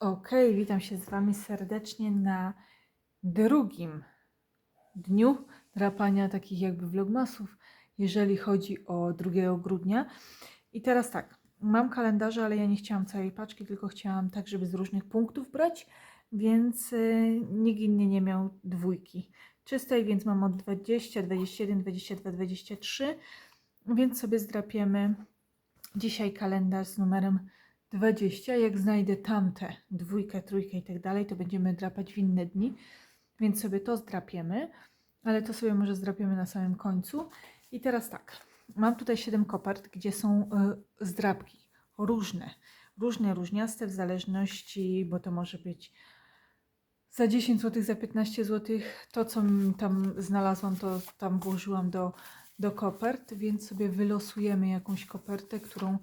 Ok, witam się z Wami serdecznie na drugim dniu drapania takich jakby vlogmasów, jeżeli chodzi o 2 grudnia. I teraz tak, mam kalendarze, ale ja nie chciałam całej paczki, tylko chciałam tak, żeby z różnych punktów brać, więc y, nikt inny nie miał dwójki czystej, więc mam od 20, 21, 22, 23, więc sobie zdrapiemy dzisiaj kalendarz z numerem 20. Jak znajdę tamte, dwójkę, trójkę i tak dalej, to będziemy drapać w inne dni, więc sobie to zdrapiemy, ale to sobie może zdrapiemy na samym końcu. I teraz tak, mam tutaj 7 kopert, gdzie są y, zdrapki różne, różne, różniaste w zależności, bo to może być za 10 zł, za 15 zł. To, co tam znalazłam, to tam włożyłam do, do kopert, więc sobie wylosujemy jakąś kopertę, którą,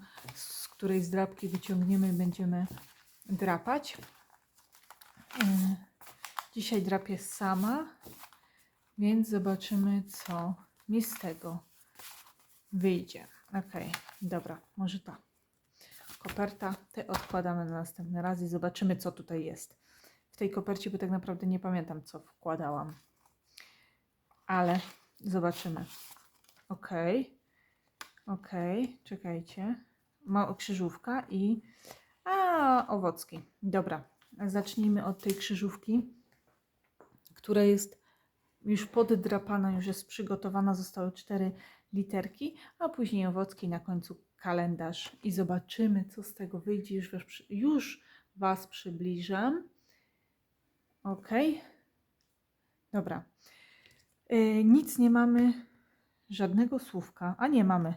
z której zdrapki wyciągniemy i będziemy drapać. Yy, Dzisiaj drapię sama, więc zobaczymy, co mi z tego wyjdzie. Ok, dobra, może ta koperta. Te odkładamy na następny raz i zobaczymy, co tutaj jest w tej kopercie, bo tak naprawdę nie pamiętam, co wkładałam. Ale zobaczymy. Ok. Ok, czekajcie. Krzyżówka i. A, owocki. Dobra, zacznijmy od tej krzyżówki, która jest już poddrapana, już jest przygotowana. Zostały cztery literki, a później owocki, na końcu kalendarz. I zobaczymy, co z tego wyjdzie. Już Was, już was przybliżam. Ok. Dobra. Y, nic nie mamy, żadnego słówka. A nie mamy.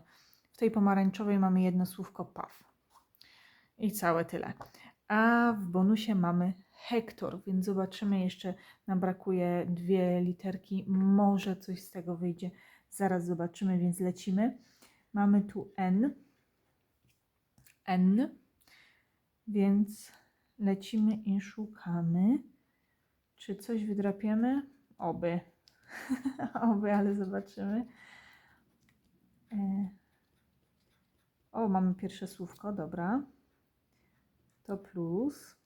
Tej pomarańczowej mamy jedno słówko paw. I całe tyle. A w bonusie mamy hektor, więc zobaczymy. Jeszcze nam brakuje dwie literki. Może coś z tego wyjdzie. Zaraz zobaczymy, więc lecimy. Mamy tu N. N. Więc lecimy i szukamy. Czy coś wydrapiemy? Oby. Oby, ale zobaczymy. E, O, mamy pierwsze słówko, dobra. To plus.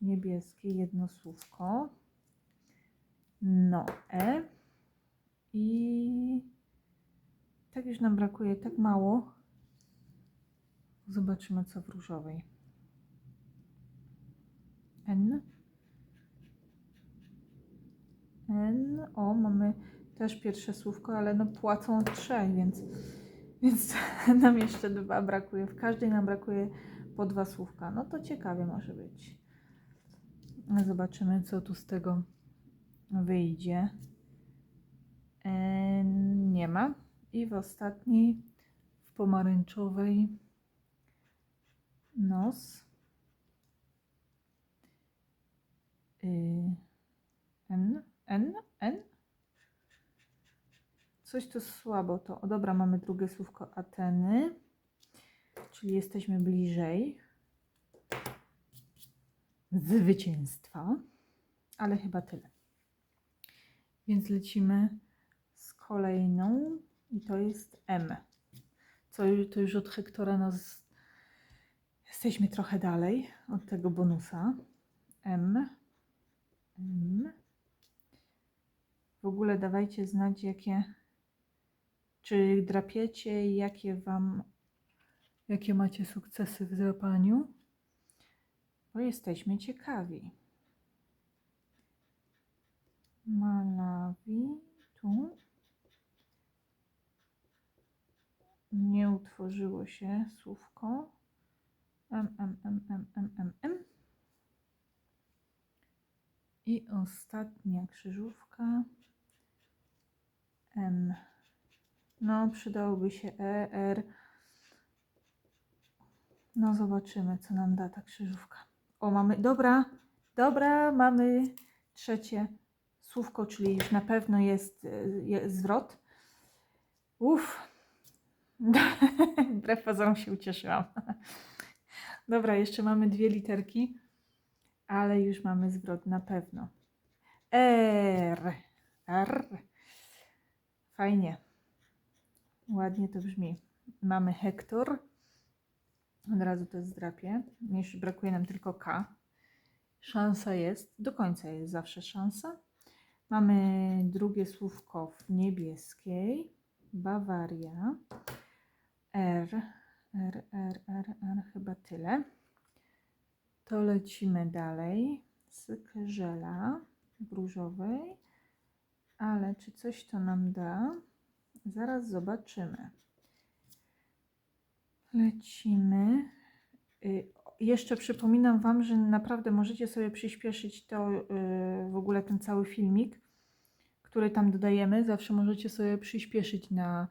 Niebieskie jedno słówko. No, E. I tak już nam brakuje, tak mało. Zobaczymy, co w różowej. N. N. O, mamy też pierwsze słówko, ale no płacą od trzech, więc, więc nam jeszcze dwa brakuje. W każdej nam brakuje po dwa słówka. No to ciekawie może być. Zobaczymy, co tu z tego wyjdzie. N nie ma. I w ostatniej, w pomarańczowej, nos. Y, N, N, N. Coś tu słabo to. O dobra, mamy drugie słówko Ateny, czyli jesteśmy bliżej zwycięstwa, ale chyba tyle. Więc lecimy z kolejną i to jest M. Co to już od Hektora nas jesteśmy trochę dalej od tego bonusa. M. M. W ogóle dawajcie znać, jakie, czy drapiecie i jakie wam, jakie macie sukcesy w drapaniu, bo jesteśmy ciekawi. Malawi, tu. Nie utworzyło się słówko. M, M, M, M, M, M, M. I ostatnia krzyżówka. M. No, przydałoby się E, R. No, zobaczymy, co nam da ta krzyżówka. O, mamy. Dobra, dobra, mamy trzecie słówko, czyli już na pewno jest, e, jest zwrot. Uff. Wbrew pozorom się ucieszyłam. Dobra, jeszcze mamy dwie literki, ale już mamy zwrot na pewno. R. R. Fajnie. Ładnie to brzmi. Mamy Hektor. Od razu to zdrapię. Jeszcze brakuje nam tylko K. Szansa jest, do końca jest zawsze szansa. Mamy drugie słówko w niebieskiej. Bawaria. R. R, R, R, R, chyba tyle. To lecimy dalej z Kerzela w różowej. Ale czy coś to nam da? Zaraz zobaczymy. Lecimy. Y, Jeszcze przypominam Wam, że naprawdę możecie sobie przyspieszyć to y, w ogóle ten cały filmik, który tam dodajemy. Zawsze możecie sobie przyspieszyć na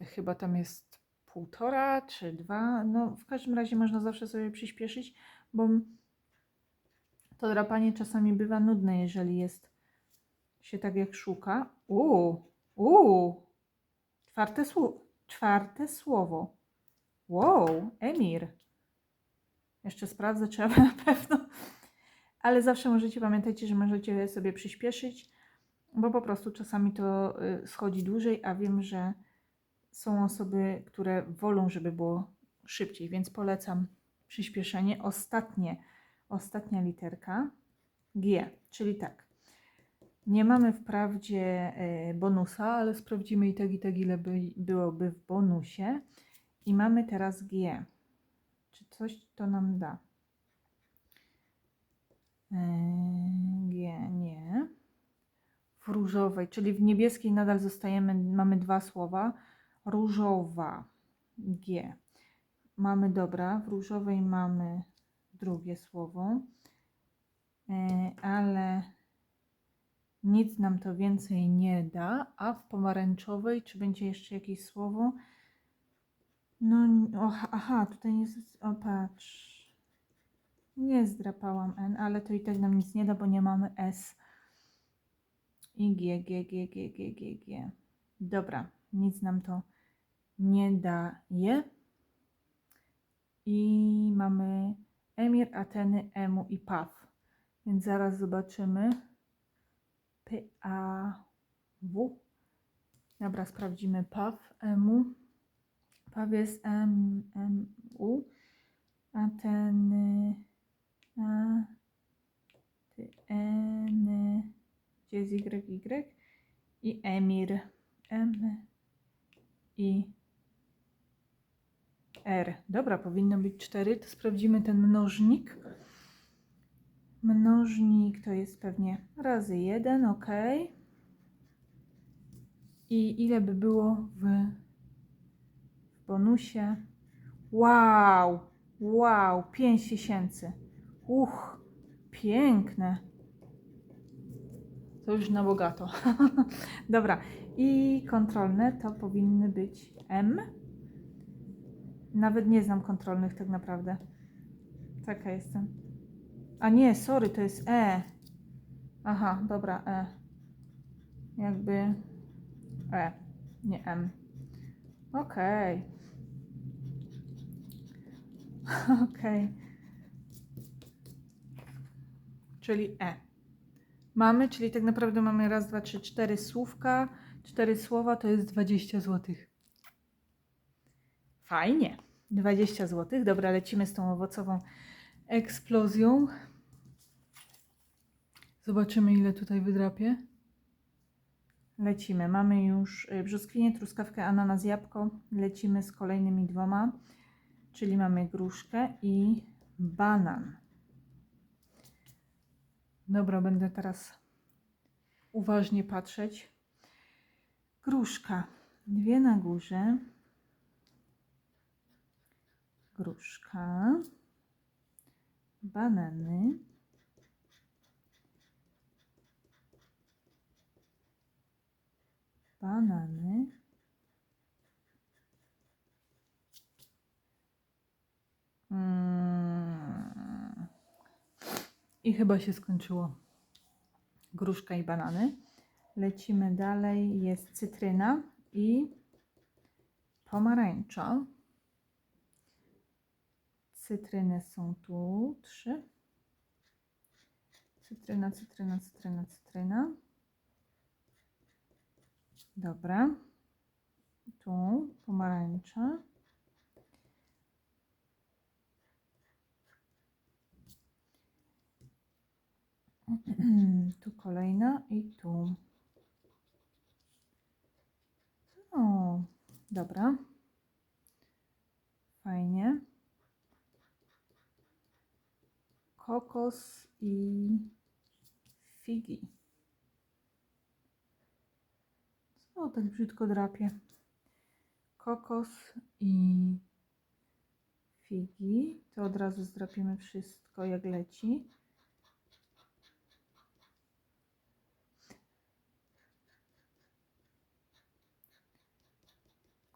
chyba tam jest półtora czy dwa. No w każdym razie można zawsze sobie przyspieszyć, bo to drapanie czasami bywa nudne, jeżeli jest się tak jak szuka. Uuu, uuu, czwarte, sło- czwarte słowo. Wow, Emir. Jeszcze sprawdzę, trzeba na pewno. Ale zawsze możecie, pamiętajcie, że możecie sobie przyspieszyć, bo po prostu czasami to y, schodzi dłużej, a wiem, że są osoby, które wolą, żeby było szybciej, więc polecam przyspieszenie. Ostatnie, ostatnia literka G, czyli tak. Nie mamy wprawdzie y, bonusa, ale sprawdzimy i tak, i tak, ile by, byłoby w bonusie. I mamy teraz G. Czy coś to nam da? Yy, G, nie. W różowej, czyli w niebieskiej nadal zostajemy, mamy dwa słowa. Różowa, G. Mamy, dobra, w różowej mamy drugie słowo, Yy, ale nic nam to więcej nie da. A w pomarańczowej, czy będzie jeszcze jakieś słowo? No, aha, tutaj nie, z- o patrz. Nie zdrapałam N, ale to i tak nam nic nie da, bo nie mamy S. I G, G, G, G, G, G, G. Dobra, nic nam to nie daje. I mamy Emir, Ateny, Emu i Paw. Więc zaraz zobaczymy. P, A, W. Dobra, sprawdzimy Paw, Emu. Paw jest M, M, U. Ateny, A, Ty, N, gdzie jest Y, Y i Emir, M i R. Dobra, powinno być 4, to sprawdzimy ten mnożnik. Mnożnik to jest pewnie razy 1, ok. I ile by było w, bonusie? Wow, wow, 5 tysięcy. Uch, piękne. To już na bogato. Dobra, i kontrolne to powinny być M. Nawet nie znam kontrolnych tak naprawdę. Taka jestem. A nie, sorry, to jest E. Aha, dobra, E. Jakby E, nie M. Okej. Okej. Czyli E. Mamy, czyli tak naprawdę mamy raz, dwa, trzy, cztery słówka. Cztery słowa to jest 20 zł. Fajnie. 20 zł. Dobra, lecimy z tą owocową eksplozją. Zobaczymy, ile tutaj wydrapie. Lecimy. Mamy już y, brzoskwinię, truskawkę, ananas, jabłko. Lecimy z kolejnymi dwoma, czyli mamy gruszkę i banan. Dobra, będę teraz uważnie patrzeć. Gruszka. Dwie na górze. Gruszka. Banany. Banany. Mm. I chyba się skończyło. Gruszka i banany. Lecimy dalej. Jest cytryna i pomarańcza. Cytryny są tu trzy. Cytryna, cytryna, cytryna, cytryna. Dobra. Tu pomarańcza. Tu kolejna i tu. O, dobra. Fajnie. Kokos i figi. Co tak brzydko drapie? Kokos i figi. To od razu zdrapiemy wszystko jak leci.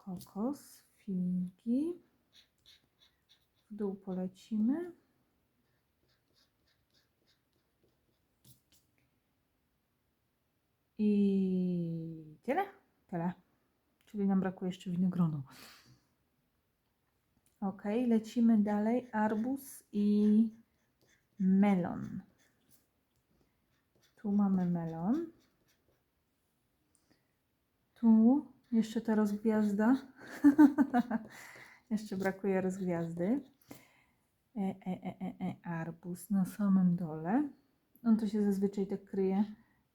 kokos, figi. W dół polecimy. I tyle? Tyle. Czyli nam brakuje jeszcze winogronu. Ok, lecimy dalej. Arbuz i melon. Tu mamy melon. Tu jeszcze ta rozgwiazda. Jeszcze brakuje rozgwiazdy. E, e, e, e, e, na samym dole. On to się zazwyczaj tak kryje.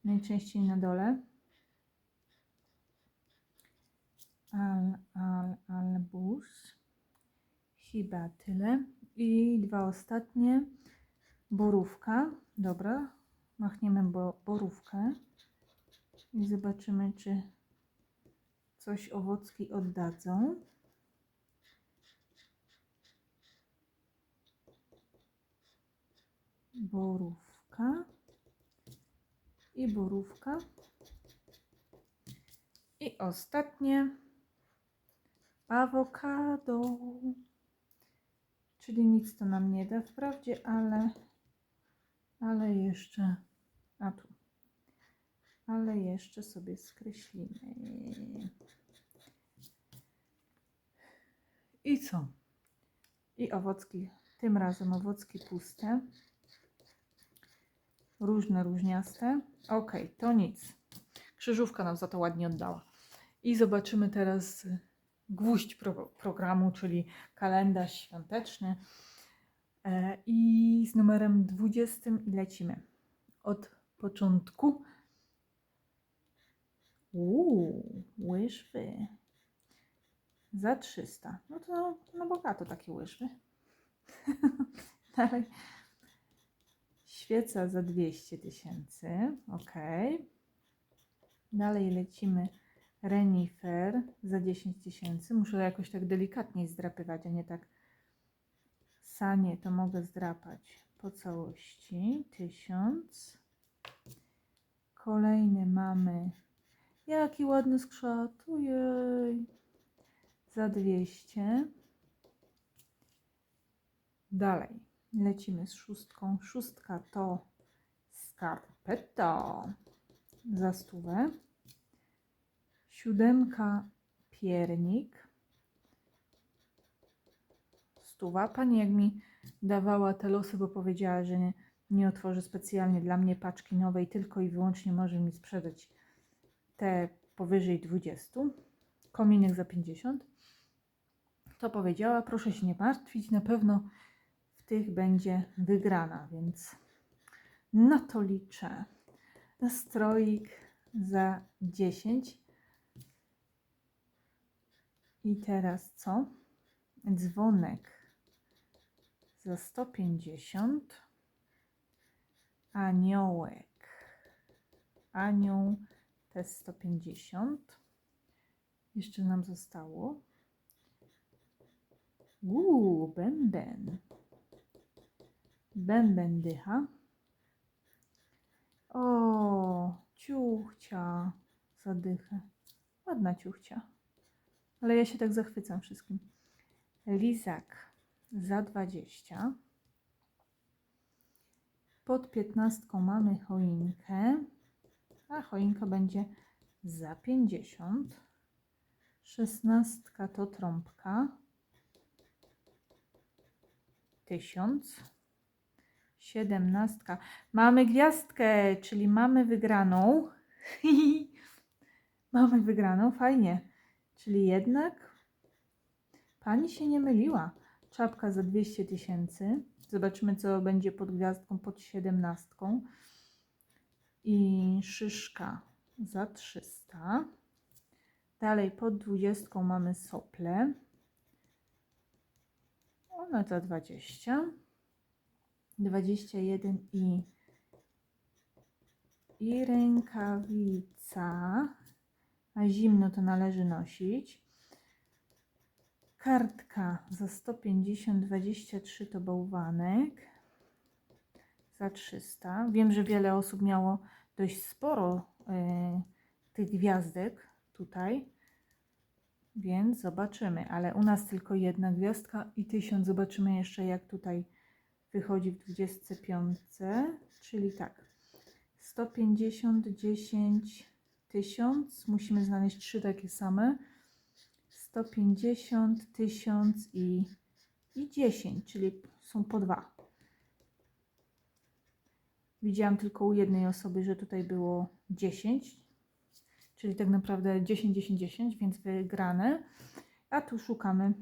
Najczęściej na dole. Al, al, albuz. Chyba tyle. I dwa ostatnie. Borówka. Dobra. Machniemy bo, borówkę. I zobaczymy, czy coś owocki oddadzą. Borówka i borówka. I ostatnie awokado. Czyli nic to nam nie da wprawdzie, ale ale jeszcze a tu ale jeszcze sobie skreślimy. I co? I owocki, tym razem owocki puste. Różne, różniaste. Ok, to nic. Krzyżówka nam za to ładnie oddała. I zobaczymy teraz gwóźdź pro programu, czyli kalendarz świąteczny. E, I z numerem 20 i lecimy. Od początku. Uuu, łyżwy. Za 300. No to no bogato takie łyżwy. Dalej. Świeca za 200 tysięcy. Ok. Dalej lecimy. Renifer za 10 tysięcy. Muszę jakoś tak delikatniej zdrapywać, a nie tak sanie to mogę zdrapać po całości. 1000. Kolejny mamy. Jaki ładny skrzat. Ojej za 200. Dalej lecimy z szóstką. Szóstka to skarpeta za stówę. Siódemka piernik. Stuwa. Pani jak mi dawała te losy, bo powiedziała, że nie, nie otworzy specjalnie dla mnie paczki nowej, tylko i wyłącznie może mi sprzedać te powyżej 20. Kominek za 50 to powiedziała, proszę się nie martwić, na pewno tych będzie wygrana, więc na to liczę. Stroik za 10. I teraz co? Dzwonek za 150. Aniołek. Anioł te 150. Jeszcze nam zostało. Uuu, bęben. Bęben dycha. O, ciuchcia zadychę. Ładna ciuchcia. Ale ja się tak zachwycam wszystkim. Lizak za 20. Pod 15 mamy choinkę, a choinka będzie za 50. 16 to trąbka tysiąc. Siedemnastka. Mamy gwiazdkę, czyli mamy wygraną. mamy wygraną, fajnie. Czyli jednak pani się nie myliła. Czapka za 200 tysięcy. Zobaczymy, co będzie pod gwiazdką, pod siedemnastką. i szyszka za 300. Dalej pod 20 mamy sople. One za 20. 21 i, i rękawica. A zimno to należy nosić. Kartka za 150, 23 to bałwanek. Za 300. Wiem, że wiele osób miało dość sporo e, tych gwiazdek tutaj. Więc zobaczymy, ale u nas tylko jedna gwiazdka i 1000. Zobaczymy jeszcze jak tutaj wychodzi w 25, czyli tak. 150, 10, 1000. Musimy znaleźć trzy takie same. 150, 1000 i, i 10, czyli są po dwa. Widziałam tylko u jednej osoby, że tutaj było 10, czyli tak naprawdę 10, 10, 10, więc wygrane. A tu szukamy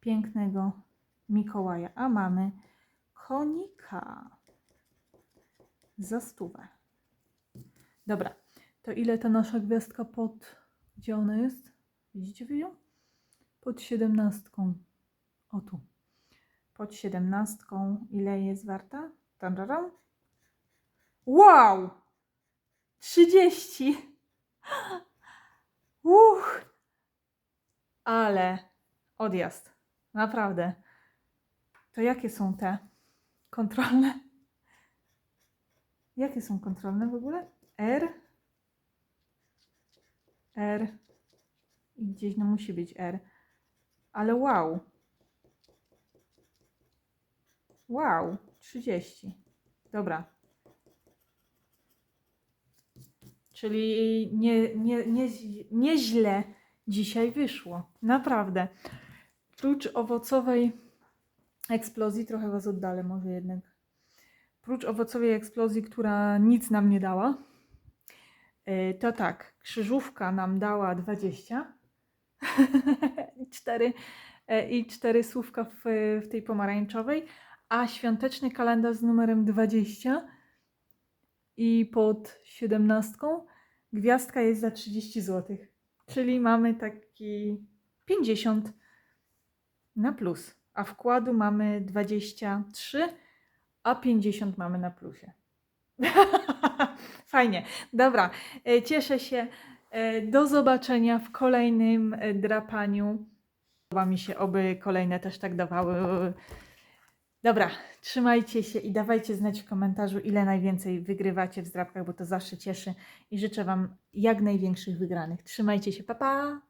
pięknego Mikołaja, a mamy konika za stówę. Dobra, to ile ta nasza gwiazdka pod... Gdzie ona jest? Widzicie ją? Pod siedemnastką. O tu. Pod siedemnastką. Ile jest warta? Tararam. Wow! 30! Uch! Ale odjazd. Naprawdę. To jakie są te kontrolne? Jakie są kontrolne w ogóle? R? R. I gdzieś no musi być R. Ale wow. Wow, 30. Dobra. Czyli nie, nie, nie, nieźle dzisiaj wyszło. Naprawdę. Prócz owocowej eksplozji, trochę Was oddalę może jednak. Prócz owocowej eksplozji, która nic nam nie dała, yy, to tak, krzyżówka nam dała 20 i cztery, e, i cztery słówka w, w tej pomarańczowej, a świąteczny kalendarz z numerem 20 i pod 17 gwiazdka jest za 30 zł. Czyli mamy taki 50 na plus, a wkładu mamy 23, a 50 mamy na plusie. Fajnie. Dobra, e, cieszę się. E, Do zobaczenia w kolejnym e, drapaniu. Podoba mi się, oby kolejne też tak dawały. Dobra, trzymajcie się i dawajcie znać w komentarzu, ile najwięcej wygrywacie w zdrapkach, bo to zawsze cieszy i życzę Wam jak największych wygranych. Trzymajcie się, pa pa!